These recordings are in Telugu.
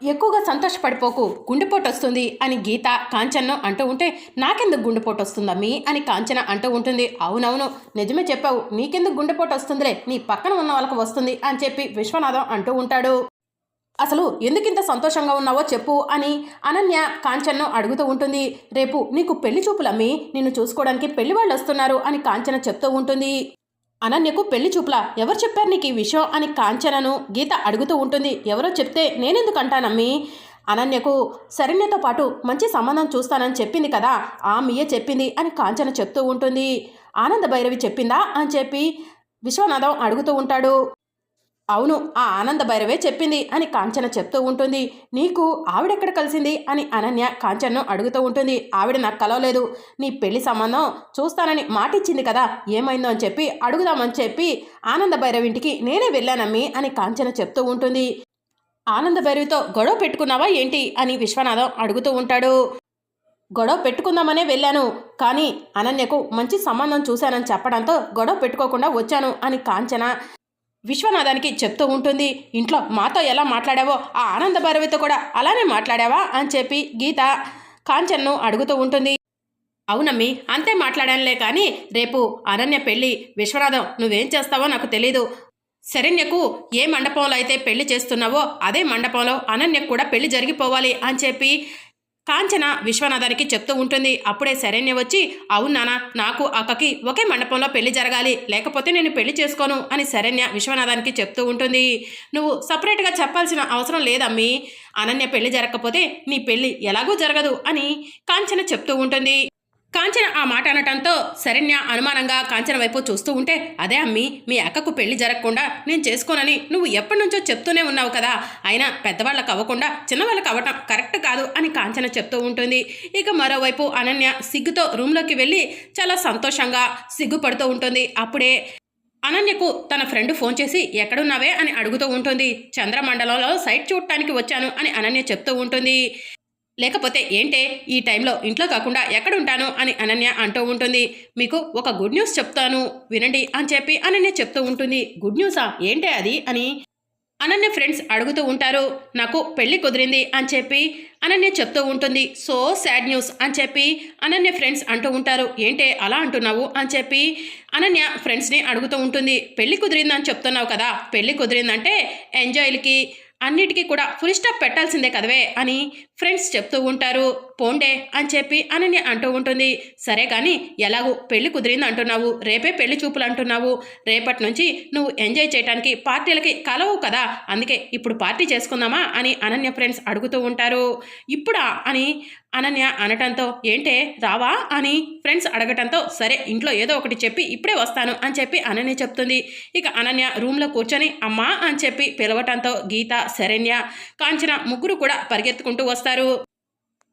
ఎక్కువగా సంతోషపడిపోకు గుండెపోటు వస్తుంది అని గీత కాంచన్ను అంటూ ఉంటే నాకెందుకు గుండెపోటు వస్తుందమ్మీ అని కాంచన అంటూ ఉంటుంది. అవునవును నిజమే చెప్పావు. నీకెందుకు గుండెపోటు వస్తుందిలే నీ పక్కన ఉన్న వాళ్ళకి వస్తుంది అని చెప్పి విశ్వనాథం అంటూ ఉంటాడు. అసలు ఎందుకింత సంతోషంగా ఉన్నావో చెప్పు అని అనన్య కాంచన్ను అడుగుతూ ఉంటుంది. రేపు నీకు పెళ్ళి చూపులమ్మి. నిన్ను చూసుకోవడానికి పెళ్ళి వాళ్ళు వస్తున్నారు అని కాంచన చెప్తూ ఉంటుంది. అనన్యకు పెళ్ళి చూపులా ఎవరు చెప్పారు నీకు ఈ విషయం అని కాంచనను గీత అడుగుతూ ఉంటుంది. ఎవరో చెప్తే నేనెందుకు అంటానమ్మి అనన్యకు శరణ్యతో పాటు మంచి సంబంధం చూస్తానని చెప్పింది కదా ఆ మీయే చెప్పింది అని కాంచన చెప్తూ ఉంటుంది. ఆనంద భైరవి చెప్పిందా అని చెప్పి విశ్వనాథం అడుగుతూ ఉంటాడు. అవును ఆ ఆనంద భైరవే చెప్పింది అని కాంచన చెప్తూ ఉంటుంది. నీకు ఆవిడెక్కడ కలిసింది అని అనన్య కాంచన్ను అడుగుతూ ఉంటుంది. ఆవిడ నాకు కలవలేదు. నీ పెళ్ళి సంబంధం చూస్తానని మాటిచ్చింది కదా ఏమైందో అని చెప్పి అడుగుదామని చెప్పి ఆనంద భైరవ్ ఇంటికి నేనే వెళ్ళానమ్మి అని కాంచన చెప్తూ ఉంటుంది. ఆనంద భైరవితో గొడవ పెట్టుకున్నావా ఏంటి అని విశ్వనాథం అడుగుతూ ఉంటాడు. గొడవ పెట్టుకుందామనే వెళ్ళాను కానీ అనన్యకు మంచి సంబంధం చూశానని చెప్పడంతో గొడవ పెట్టుకోకుండా వచ్చాను అని కాంచన విశ్వనాథానికి చెప్తూ ఉంటుంది ఇంట్లో మాతో ఎలా మాట్లాడావో ఆ ఆనంద భైరవితో కూడా అలానే మాట్లాడావా? అని చెప్పి గీత కాంచన్ను అడుగుతూ ఉంటుంది. అవునమ్మి అంతే మాట్లాడానులే కానీ రేపు అనన్య పెళ్ళి విశ్వనాథం నువ్వేం చేస్తావో నాకు తెలీదు. శరణ్యకు ఏ మండపంలో అయితే పెళ్ళి చేస్తున్నావో అదే మండపంలో అనన్యకు కూడా పెళ్ళి జరిగిపోవాలి అని చెప్పి కాంచన విశ్వనాథానికి చెప్తూ ఉంటుంది. అప్పుడే శరణ్య వచ్చి అవును నాన్న నాకు అక్కకి ఒకే మండపంలో పెళ్ళి జరగాలి. లేకపోతే నేను పెళ్ళి చేసుకోను అని శరణ్య విశ్వనాథానికి చెప్తూ ఉంటుంది. నువ్వు సపరేట్గా చెప్పాల్సిన అవసరం లేదమ్మీ. అనన్య పెళ్ళి జరగకపోతే నీ పెళ్ళి ఎలాగూ జరగదు అని కాంచన చెప్తూ ఉంటుంది. కాంచన ఆ మాట అనటంతో శరణ్య అనుమానంగా కాంచన వైపు చూస్తూ ఉంటే అదే అమ్మి మీ అక్కకు పెళ్ళి జరగకుండా నేను చేసుకోనని నువ్వు ఎప్పటి నుంచో చెప్తూనే ఉన్నావు కదా. అయినా పెద్దవాళ్ళకు అవ్వకుండా చిన్నవాళ్ళకి అవ్వటం కరెక్ట్ కాదు అని కాంచన చెప్తూ ఉంటుంది. ఇక మరోవైపు అనన్య సిగ్గుతో రూమ్లోకి వెళ్ళి చాలా సంతోషంగా సిగ్గుపడుతూ ఉంటుంది. అప్పుడే అనన్యకు తన ఫ్రెండ్ ఫోన్ చేసి ఎక్కడున్నావే? అని అడుగుతూ ఉంటుంది. చంద్రమండలంలో సైట్ చూడటానికి వచ్చాను అని అనన్య చెప్తూ ఉంటుంది. లేకపోతే ఏంటే ఈ టైంలో ఇంట్లో కాకుండా ఎక్కడుంటాను అని అనన్య అంటూ ఉంటుంది. మీకు ఒక గుడ్ న్యూస్ చెప్తాను. వినండి అని చెప్పి అనన్య చెప్తూ ఉంటుంది. గుడ్ న్యూసా ఏంటే అది? అని అనన్య ఫ్రెండ్స్ అడుగుతూ ఉంటారు. నాకు పెళ్ళి కుదిరింది అని చెప్పి అనన్య చెప్తూ ఉంటుంది. సో సాడ్ న్యూస్ అని చెప్పి అనన్య ఫ్రెండ్స్ అంటూ ఉంటారు. ఏంటే అలా అంటున్నావు? అని చెప్పి అనన్య ఫ్రెండ్స్ని అడుగుతూ ఉంటుంది. పెళ్ళి కుదిరిందని చెప్తున్నావు కదా? పెళ్ళి కుదిరిందంటే ఎంజాయ్లకి అన్నిటికీ కూడా ఫుల్ స్టాప్ పెట్టాల్సిందే కదవే అని ఫ్రెండ్స్ చెప్తూ ఉంటారు. పోండే అని చెప్పి అనన్య అంటూ ఉంటుంది. సరే కానీ ఎలాగూ పెళ్ళి కుదిరింది అంటున్నావు. రేపే పెళ్ళి చూపులు అంటున్నావు. రేపటి నుంచి నువ్వు ఎంజాయ్ చేయడానికి పార్టీలకి కలవు కదా. అందుకే ఇప్పుడు పార్టీ చేసుకుందామా అని అనన్య ఫ్రెండ్స్ అడుగుతూ ఉంటారు. ఇప్పుడా అని అనన్య అనటంతో ఏంటే రావా? అని ఫ్రెండ్స్ అడగటంతో సరే ఇంట్లో ఏదో ఒకటి చెప్పి ఇప్పుడే వస్తాను అని చెప్పి అనన్య చెప్తుంది. ఇక అనన్య రూమ్లో కూర్చొని అమ్మా అని చెప్పి పిలవటంతో గీత శరణ్య కాంచన ముగ్గురు కూడా పరిగెత్తుకుంటూ వస్తారు.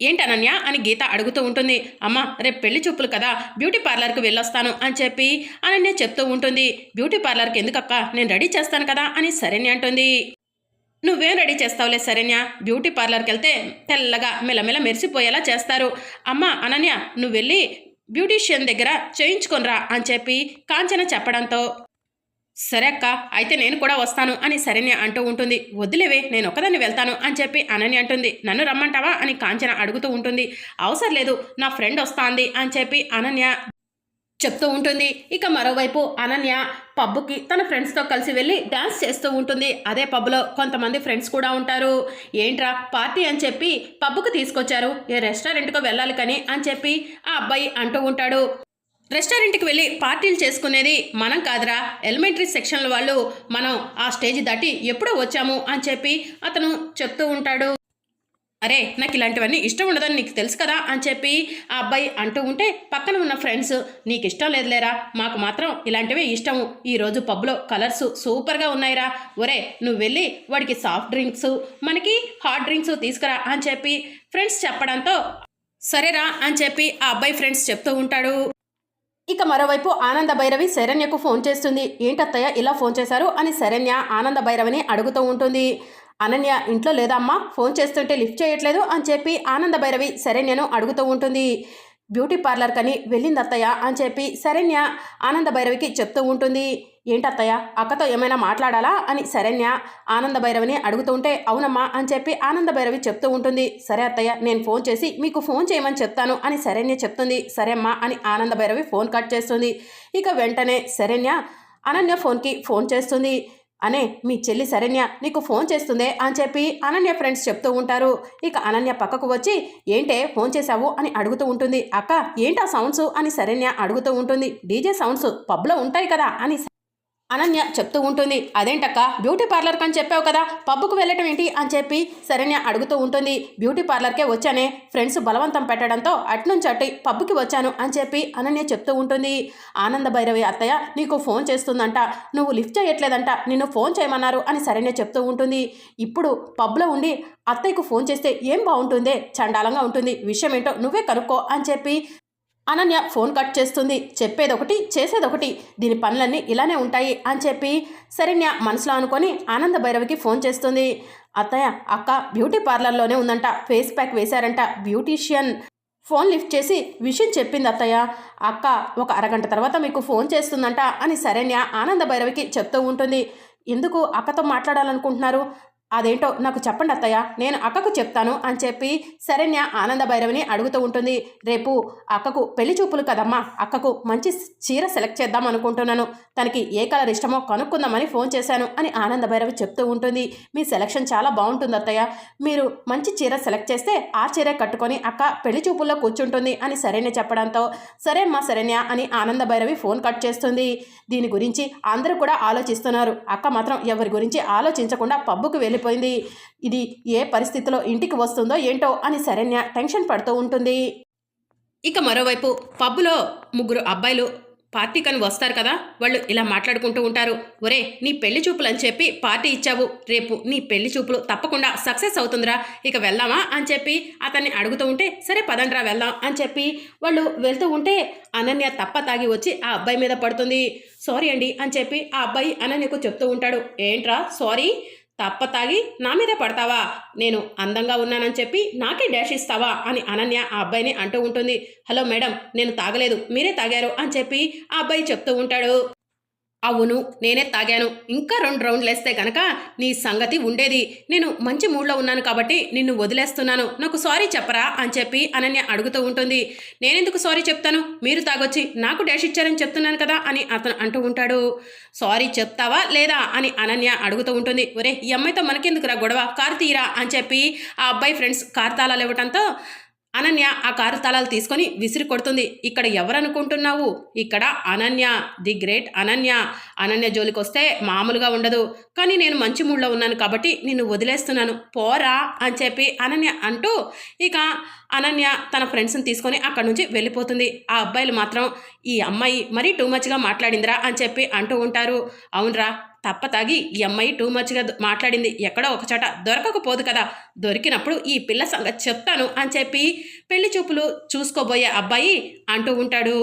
ఏంటి అనన్య? అని గీత అడుగుతూ ఉంటుంది. అమ్మ రేపు పెళ్ళి చూపులు కదా బ్యూటీ పార్లర్కి వెళ్ళొస్తాను అని చెప్పి అనన్య చెప్తూ ఉంటుంది. బ్యూటీ పార్లర్కి ఎందుకక్క? నేను రెడీ చేస్తాను కదా అని శరణ్య అంటుంది. నువ్వేం రెడీ చేస్తావులే శరణ్య? బ్యూటీ పార్లర్కి వెళ్తే తెల్లగా మెలమెల మెరిసిపోయేలా చేస్తారు. అమ్మ అనన్య నువ్వు వెళ్ళి బ్యూటీషియన్ దగ్గర చేయించుకొనిరా అని చెప్పి కాంచన చెప్పడంతో సరే అక్క అయితే నేను కూడా వస్తాను అని శరణ్య అంటూ ఉంటుంది. వద్దులేవే నేను ఒకదాన్ని వెళ్తాను అని చెప్పి అనన్య అంటుంది. నన్ను రమ్మంటావా అని కాంచన అడుగుతూ ఉంటుంది. అవసరం లేదు నా ఫ్రెండ్ వస్తాంది అని చెప్పి అనన్య చెప్తూ ఉంటుంది. ఇక మరోవైపు అనన్య పబ్బుకి తన ఫ్రెండ్స్తో కలిసి వెళ్ళి డ్యాన్స్ చేస్తూ ఉంటుంది. అదే పబ్లో కొంతమంది ఫ్రెండ్స్ కూడా ఉంటారు. ఏంట్రా పార్టీ? అని చెప్పి పబ్బుకు తీసుకొచ్చారు. ఏ రెస్టారెంట్కు వెళ్ళాలి కానీ అని చెప్పి ఆ అబ్బాయి అంటూ ఉంటాడు. రెస్టారెంట్కి వెళ్ళి పార్టీలు చేసుకునేది మనం కాదురా. ఎలిమెంటరీ సెక్షన్ల వాళ్ళు మనం ఆ స్టేజ్ దాటి ఎప్పుడో వచ్చాము అని చెప్పి అతను చెప్తూ ఉంటాడు. అరే నాకు ఇలాంటివన్నీ ఇష్టం ఉండదని నీకు తెలుసు కదా అని చెప్పి ఆ అబ్బాయి అంటూ ఉంటే పక్కన ఉన్న ఫ్రెండ్స్ నీకు ఇష్టం లేదులేరా మాకు మాత్రం ఇలాంటివే ఇష్టము. ఈరోజు పబ్లో కలర్స్ సూపర్గా ఉన్నాయిరా. ఒరే నువ్వు వెళ్ళి వాడికి సాఫ్ట్ డ్రింక్స్ మనకి హాట్ డ్రింక్స్ తీసుకురా అని చెప్పి ఫ్రెండ్స్ చెప్పడంతో సరేరా అని చెప్పి ఆ అబ్బాయి ఫ్రెండ్స్ చెప్తూ ఉంటాడు. ఇక మరోవైపు ఆనంద భైరవి శరణ్యకు ఫోన్ చేస్తుంది. ఏంటత్తయ్య ఇలా ఫోన్ చేశారు? అని శరణ్య ఆనంద భైరవిని అడుగుతూ ఉంటుంది. అనన్య ఇంట్లో లేదమ్మా ఫోన్ చేస్తుంటే లిఫ్ట్ చేయట్లేదు అని చెప్పి ఆనంద భైరవి శరణ్యను అడుగుతూ ఉంటుంది. బ్యూటీ పార్లర్ కని వెళ్ళింది అత్తయ్య అని చెప్పి శరణ్య ఆనంద భైరవికి చెప్తూ ఉంటుంది. ఏంటత్తయ్య అక్కతో ఏమైనా మాట్లాడాలా అని శరణ్య ఆనంద భైరవిని అడుగుతూ ఉంటే అవునమ్మా అని చెప్పి ఆనంద భైరవి చెప్తూ ఉంటుంది. సరే అత్తయ్య నేను ఫోన్ చేసి మీకు ఫోన్ చేయమని చెప్తాను అని శరణ్య చెప్తుంది. సరే అమ్మా అని ఆనంద భైరవి ఫోన్ కట్ చేస్తుంది. ఇక వెంటనే శరణ్య అనన్య ఫోన్కి ఫోన్ చేస్తుంది. అనే మీ చెల్లి శరణ్య నీకు ఫోన్ చేస్తుందే అని చెప్పి అనన్య ఫ్రెండ్స్ చెప్తూ ఉంటారు. ఇక అనన్య పక్కకు వచ్చి ఏంటే ఫోన్ చేశావు? అని అడుగుతూ ఉంటుంది. అక్క ఏంటా సౌండ్స్ అని శరణ్య అడుగుతూ ఉంటుంది. డీజే సౌండ్స్ పబ్లో ఉంటాయి కదా అని అనన్య చెప్తూ ఉంటుంది అదేంటక్క? బ్యూటీ పార్లర్కి అని చెప్పావు కదా పబ్బుకు వెళ్ళటం ఏంటి? అని చెప్పి శరణ్య అడుగుతూ ఉంటుంది బ్యూటీ పార్లర్కే వచ్చానే ఫ్రెండ్స్ బలవంతం పెట్టడంతో అట్నుంచి అట్టి పబ్బుకి వచ్చాను అని చెప్పి అనన్య చెప్తూ ఉంటుంది. ఆనంద భైరవి అత్తయ్య నీకు ఫోన్ చేస్తుందంట నువ్వు లిఫ్ట్ చేయట్లేదంట నిన్ను ఫోన్ చేయమన్నారు అని శరణ్య చెప్తూ ఉంటుంది. ఇప్పుడు పబ్లో ఉండి అత్తయ్యకు ఫోన్ చేస్తే ఏం బాగుంటుందే చండాలంగా ఉంటుంది విషయం ఏంటో నువ్వే కనుక్కో అని చెప్పి అనన్య ఫోన్ కట్ చేస్తుంది. చెప్పేదొకటి చేసేదొకటి. దీని పనులన్నీ ఇలానే ఉంటాయి అని చెప్పి శరణ్య మనసులో అనుకొని ఆనంద భైరవికి ఫోన్ చేస్తుంది. అత్తయ్య అక్క బ్యూటీ పార్లర్లోనే ఉందంట. ఫేస్ ప్యాక్ వేశారంట బ్యూటీషియన్. ఫోన్ లిఫ్ట్ చేసి విషయం చెప్పింది అత్తయ్య. అక్క ఒక అరగంట తర్వాత మీకు ఫోన్ చేస్తుందంట అని శరణ్య ఆనంద భైరవికి చెప్తూ ఉంటుంది. ఎందుకు అక్కతో మాట్లాడాలనుకుంటున్నారు? అదేంటో నాకు చెప్పండి అత్తయ్య నేను అక్కకు చెప్తాను అని చెప్పి శరణ్య ఆనంద భైరవిని అడుగుతూ ఉంటుంది. రేపు అక్కకు పెళ్ళి చూపులు కదమ్మా అక్కకు మంచి చీర సెలెక్ట్ చేద్దాం అనుకుంటున్నాను. తనకి ఏ కలర్ ఇష్టమో కనుక్కుందామని ఫోన్ చేశాను అని ఆనంద భైరవి చెప్తూ ఉంటుంది. మీ సెలెక్షన్ చాలా బాగుంటుంది అత్తయ్య. మీరు మంచి చీర సెలెక్ట్ చేస్తే ఆ చీర కట్టుకొని అక్క పెళ్ళి చూపుల్లో కూర్చుంటుంది అని శరణ్య చెప్పడంతో సరే అమ్మా శరణ్య అని ఆనంద భైరవి ఫోన్ కట్ చేస్తుంది. దీని గురించి అందరూ కూడా ఆలోచిస్తున్నారు. అక్క మాత్రం ఎవరి గురించి ఆలోచించకుండా పబ్బుకు వెళ్ళి వెళ్ళిపోయింది. ఇది ఏ పరిస్థితిలో ఇంటికి వస్తుందో ఏంటో అని శరణ్య టెన్షన్ పడుతూ ఉంటుంది. ఇక మరోవైపు పబ్బులో ముగ్గురు అబ్బాయిలు పార్టీకని వస్తారు కదా వాళ్ళు ఇలా మాట్లాడుకుంటూ ఉంటారు. ఒరే నీ పెళ్ళి చూపులు అని చెప్పి పార్టీ ఇచ్చావు. రేపు నీ పెళ్ళి చూపులు తప్పకుండా సక్సెస్ అవుతుందిరా ఇక వెళ్దామా అని చెప్పి అతన్ని అడుగుతూ ఉంటే సరే పదండ్రా వెళ్దాం అని చెప్పి వాళ్ళు వెళ్తూ ఉంటే అనన్య తప్ప తాగి వచ్చి ఆ అబ్బాయి మీద పడుతుంది. సారీ అండి అని చెప్పి ఆ అబ్బాయి అనన్యకు చెప్తూ ఉంటాడు. ఏంట్రా సారీ? తప్ప తాగి నా మీదే పడతావా? నేను అందంగా ఉన్నానని చెప్పి నాకే డాష్ ఇస్తావా? అని అనన్య ఆ అబ్బాయిని అంటూ ఉంటుంది. హలో మేడం నేను తాగలేదు. మీరే తాగారు అని చెప్పి ఆ అబ్బాయి చెప్తూ ఉంటాడు. అవును నేనే తాగాను. ఇంకా రెండు రౌండ్లు వేస్తే గనక నీ సంగతి ఉండేది. నేను మంచి మూడ్లో ఉన్నాను కాబట్టి నిన్ను వదిలేస్తున్నాను. నాకు సారీ చెప్పరా అని చెప్పి అనన్య అడుగుతూ ఉంటుంది. నేనెందుకు సారీ చెప్తాను? మీరు తాగొచ్చి నాకు డాష్ ఇచ్చారని చెప్తున్నాను కదా అని అతను అంటూ ఉంటాడు. సారీ చెప్తావా లేదా అని అనన్య అడుగుతూ ఉంటుంది. ఒరే ఈ అమ్మాయితో మనకెందుకురా గొడవ? కారు తీరా అని చెప్పి ఆ అబ్బాయి ఫ్రెండ్స్ కారు తాళాలు ఇవ్వటంతో అనన్య ఆ కారు తాళాలు తీసుకొని విసిరి కొడుతుంది. ఇక్కడ ఎవరనుకుంటున్నావు? ఇక్కడ Ananya. The great Ananya. Ananya జోలికి వస్తే మామూలుగా ఉండదు. కానీ నేను మంచి మూడ్లో ఉన్నాను కాబట్టి నిన్ను వదిలేస్తున్నాను. పోరా అని చెప్పి అనన్య అంటూ ఇక అనన్య తన ఫ్రెండ్స్ని తీసుకొని అక్కడి నుంచి వెళ్ళిపోతుంది. ఆ అబ్బాయిలు మాత్రం ఈ అమ్మాయి మరీ టూ మచ్గా మాట్లాడిందిరా అని చెప్పి అంటూ ఉంటారు. అవునరా తప్ప తాగి ఈ అమ్మాయి టూ మచ్గా మాట్లాడింది. ఎక్కడో ఒక చోట దొరకకపోదు కదా. దొరికినప్పుడు ఈ పిల్ల సంగతి చెప్తాను అని చెప్పి పెళ్ళి చూపులు చూసుకోబోయే అబ్బాయి అంటూ ఉంటాడు.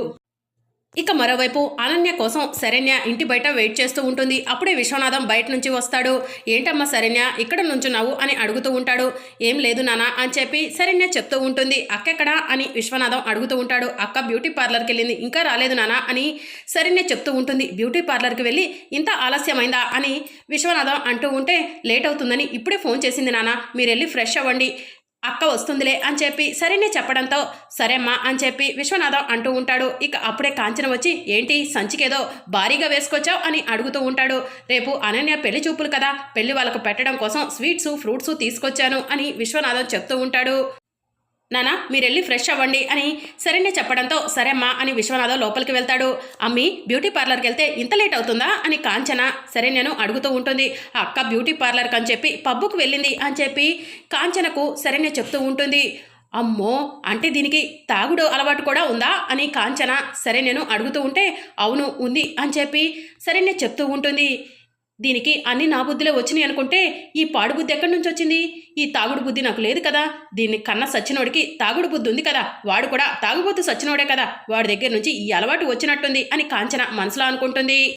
ఇక మరోవైపు అనన్య కోసం శరణ్య ఇంటి బయట వెయిట్ చేస్తూ ఉంటుంది. అప్పుడే విశ్వనాథం బయట నుంచి వస్తాడు. ఏంటమ్మా శరణ్య ఇక్కడ నుంచున్నావు? అని అడుగుతూ ఉంటాడు. ఏం లేదు నానా అని చెప్పి శరణ్య చెప్తూ ఉంటుంది. అక్కెక్కడా? అని విశ్వనాథం అడుగుతూ ఉంటాడు. అక్క బ్యూటీ పార్లర్కి వెళ్ళింది. ఇంకా రాలేదు నానా అని శరణ్య చెప్తూ ఉంటుంది. బ్యూటీ పార్లర్కి వెళ్ళి ఇంత ఆలస్యమైందా? అని విశ్వనాథం అంటూ ఉంటే లేట్ అవుతుందని ఇప్పుడే ఫోన్ చేసింది నానా మీరు వెళ్ళి ఫ్రెష్ అవ్వండి. అక్క వస్తుందిలే అని చెప్పి సరేనే చెప్పడంతో సరేమ్మా అని చెప్పి విశ్వనాథం అంటూ ఉంటాడు. ఇక అప్పుడే కాంచన వచ్చి ఏంటి సంచికేదో భారీగా వేసుకొచ్చావు? అని అడుగుతూ ఉంటాడు. రేపు అనన్య పెళ్ళి చూపులు కదా పెళ్ళి వాళ్ళకు పెట్టడం కోసం స్వీట్స్ ఫ్రూట్స్ తీసుకొచ్చాను అని విశ్వనాథం చెప్తూ ఉంటాడు. నానా మీరు వెళ్ళి ఫ్రెష్ అవ్వండి అని సరేనే చెప్పడంతో సరేమ్మా అని విశ్వనాథం లోపలికి వెళ్తాడు. అమ్మి బ్యూటీ పార్లర్కి వెళ్తే ఇంత లేట్ అవుతుందా అని కాంచన సరే నేను అడుగుతూ ఉంటుంది. ఆ అక్క బ్యూటీ పార్లర్కి అని చెప్పి పబ్బుకు వెళ్ళింది అని చెప్పి కాంచనకు సరేనే చెప్తూ ఉంటుంది. అమ్మో అంటే దీనికి తాగుడు అలవాటు కూడా ఉందా అని కాంచన సరే నేను అడుగుతూ ఉంటే అవును ఉంది అని చెప్పి సరే నేను చెప్తూ ఉంటుంది. దీనికి అన్ని నా బుద్ధిలో వచ్చినాయి అనుకుంటే ఈ పాడు బుద్ధి ఎక్కడి నుంచి వచ్చింది? ఈ తాగుడు బుద్ధి నాకు లేదు కదా. దీన్ని కన్న సచ్చినోడికి తాగుడు బుద్ధి ఉంది కదా. వాడు కూడా తాగుబోతు సచ్చినోడే కదా. వాడి దగ్గర నుంచి ఈ అలవాటు వచ్చినట్టుంది అని కాంచన మనసులో అనుకుంటుంది.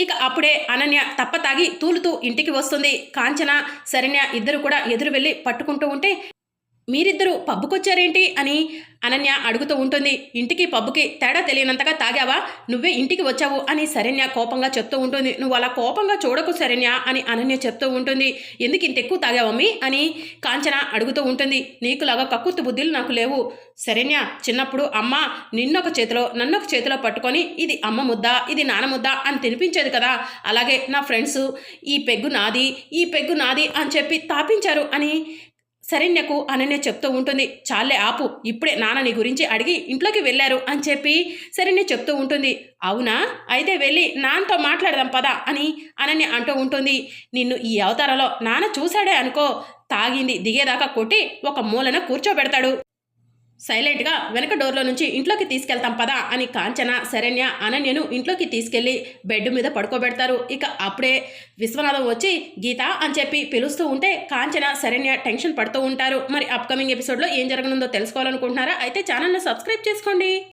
ఇక అప్పుడే అనన్య తప్ప తాగి తూలుతూ ఇంటికి వస్తుంది. కాంచన శరణ్య ఇద్దరు కూడా ఎదురు వెళ్ళి పట్టుకుంటూ ఉంటే మీరిద్దరూ పబ్బుకొచ్చారేంటి అని అనన్య అడుగుతూ ఉంటుంది. ఇంటికి పబ్బుకి తేడా తెలియనంతగా తాగావా? నువ్వే ఇంటికి వచ్చావు అని శరణ్య కోపంగా చెప్తూ ఉంటుంది. నువ్వు అలా కోపంగా చూడకు శరణ్య అని అనన్య చెప్తూ ఉంటుంది. ఎందుకు ఇంత ఎక్కువ తాగావమ్మి అని కాంచన అడుగుతూ ఉంటుంది. నీకులాగా కక్కుర్తి బుద్ధులు నాకు లేవు. శరణ్య చిన్నప్పుడు అమ్మ నిన్నొక చేతిలో నన్నొక చేతిలో పట్టుకొని ఇది అమ్మ ముద్ద ఇది నాన్న ముద్ద అని తినిపించేది కదా. అలాగే నా ఫ్రెండ్స్ ఈ పెగ్గు నాది ఈ పెగ్గు నాది అని చెప్పి తాపించారు అని శరణ్యకు అనన్య చెప్తూ ఉంటుంది. చాలే ఆపు ఇప్పుడే నాన్న నీ గురించి అడిగి ఇంట్లోకి వెళ్ళారు అని చెప్పి శరణ్య చెప్తూ ఉంటుంది. అవునా? అయితే వెళ్ళి నాన్నతో మాట్లాడదాం పదా అని అనన్య అంటూ ఉంటుంది. నిన్ను ఈ అవతారంలో నాన్న చూశాడే అనుకో తాగింది దిగేదాకా కొట్టి ఒక మూలన కూర్చోబెడతాడు. సైలెంట్గా వెనక డోర్లో నుంచి ఇంట్లోకి తీసుకెళ్తాం పదా అని కాంచన శరణ్య అనన్యను ఇంట్లోకి తీసుకెళ్ళి బెడ్ మీద పడుకోబెడతారు. ఇక అప్పుడే విశ్వనాథం వచ్చి గీత అని చెప్పి పిలుస్తూ ఉంటే కాంచన శరణ్య టెన్షన్ పడుతూ ఉంటారు. మరి అప్కమింగ్ ఎపిసోడ్లో ఏం జరగనుందో తెలుసుకోవాలనుకుంటున్నారా? అయితే ఛానల్ను సబ్స్క్రైబ్ చేసుకోండి.